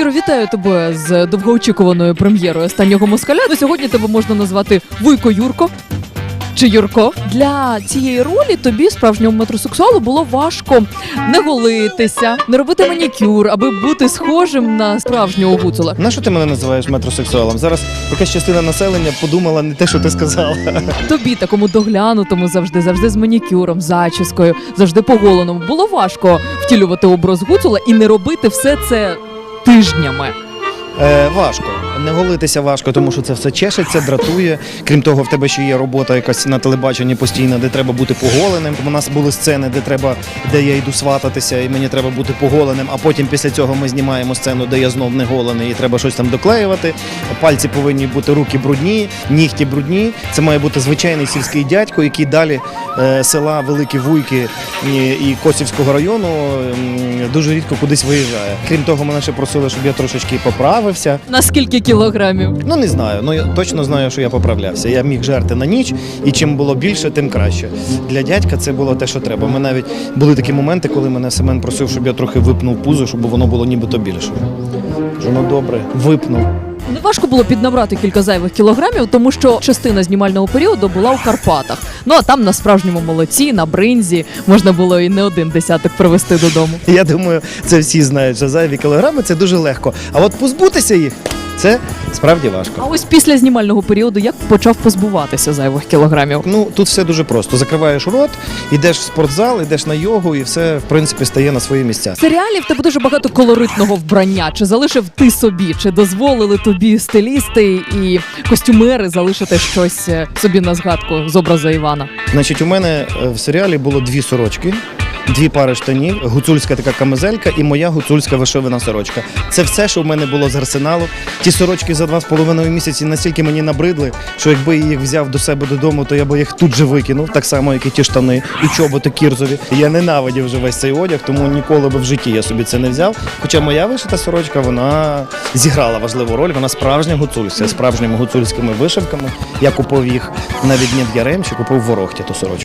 Кіро, вітаю тебе з довгоочікуваною прем'єрою останнього москаля. Ну, сьогодні тебе можна назвати Вуйко Юрко. Чи Юрко для цієї ролі тобі, справжньому метросексуалу, було важко не голитися, не робити манікюр, аби бути схожим на справжнього гуцула. На що ти мене називаєш метросексуалом? Зараз якась частина населення подумала не те, що ти сказала. Тобі такому доглянутому завжди, завжди з манікюром, зачіскою, завжди поголеному. Було важко втілювати образ гуцула і не робити все це тижнями. Е, важко. Не голитися важко, тому що це все чешеться, дратує. Крім того, в тебе ще є робота якась на телебаченні постійна, де треба бути поголеним. У нас були сцени, де треба, де я йду свататися, і мені треба бути поголеним. А потім після цього ми знімаємо сцену, де я знов не голений, і треба щось там доклеювати. Пальці повинні бути руки брудні, нігті брудні. Це має бути звичайний сільський дядько, який далі е, села Великі Вуйки і, Косівського району м, дуже рідко кудись виїжджає. Крім того, мене ще просили, щоб я трошечки поправився. На скільки кілограмів? Ну не знаю. Ну я точно знаю, що я поправлявся. Я міг жерти на ніч, і чим було більше, тим краще. Для дядька це було те, що треба. Ми навіть були такі моменти, коли мене Семен просив, щоб я трохи випнув пузо, щоб воно було нібито більше. Кажу, ну добре, випнув. Не важко було піднабрати кілька зайвих кілограмів, тому що частина знімального періоду була у Карпатах. Ну а там на справжньому молоці, на бринзі можна було і не один десяток привезти додому. Я думаю, це всі знають, що зайві кілограми це дуже легко. А от позбутися їх це справді важко. А ось після знімального періоду як почав позбуватися зайвих кілограмів? Ну тут все дуже просто. Закриваєш рот, йдеш в спортзал, йдеш на йогу, і все в принципі стає на свої місця. В серіалі в тебе дуже багато колоритного вбрання. Чи залишив ти собі, чи дозволили тобі стилісти і костюмери залишити щось е, собі на згадку з образу Івана? Значить, у мене е, в серіалі було дві сорочки. Дві пари штанів, гуцульська така камизелька і моя гуцульська вишивана сорочка. Це все, що в мене було з арсеналу. Ті сорочки за два з половиною місяці настільки мені набридли, що якби я їх взяв до себе додому, то я би їх тут же викинув, так само, як і ті штани, і чоботи кірзові. Я ненавидів вже весь цей одяг, тому ніколи би в житті я собі це не взяв. Хоча моя вишита сорочка, вона зіграла важливу роль. Вона справжня гуцульська, справжніми гуцульськими вишивками. Я купив їх навіть не в Яремчі, купив в Ворохті ту сорочку.